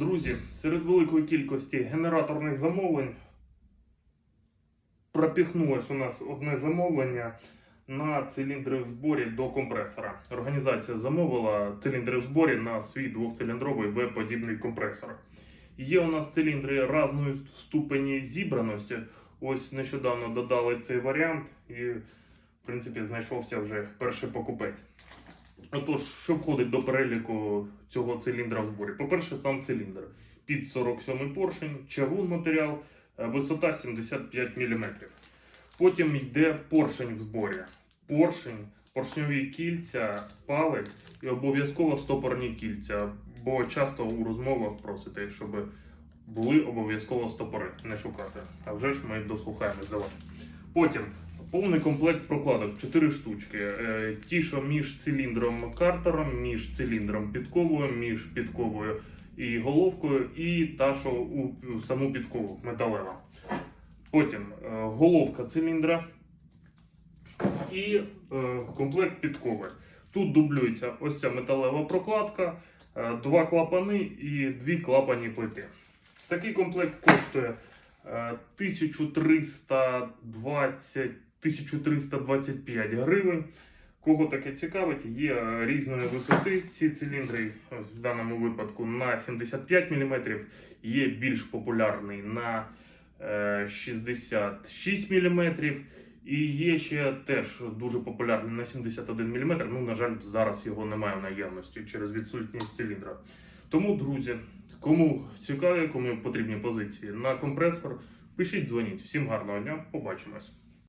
Друзі, серед великої кількості генераторних замовлень пропіхнулось у нас одне замовлення на циліндри в зборі до компресора. Організація замовила циліндри в зборі на свій двохциліндровий В-подібний компресор. Є у нас циліндри різної ступені зібраності. Ось нещодавно додали цей варіант, і в принципі знайшовся вже перший покупець. Отож, що входить до переліку цього циліндра в зборі? По-перше, сам циліндр під 47 поршень, чавун матеріал, е, висота 75 мм. Потім йде поршень в зборі. Поршень, поршньові кільця, палець і обов'язково стопорні кільця. Бо часто у розмовах просите, щоб були обов'язково стопори, не шукати. А вже ж ми дослухаємось до вас. Потім повний комплект прокладок 4 штучки. Е, Ті, що між циліндром картером, між циліндром підковою, між підковою і головкою, і та, що у саму підкову металева. Потім е, головка циліндра і е, комплект підкови. Тут дублюється ось ця металева прокладка, два клапани і дві клапані плити. Такий комплект коштує е, 1320 1325 гривень. Кого таке цікавить, є е, різної висоти ці циліндри, ось в даному випадку на 75 мм, є більш популярний на е, 66 мм. І є ще теж дуже популярний на 71 мм. Ну, на жаль, зараз його немає в наявності через відсутність циліндра. Тому, друзі, кому цікаві, кому потрібні позиції на компресор, пишіть, дзвоніть. Всім гарного дня, побачимось.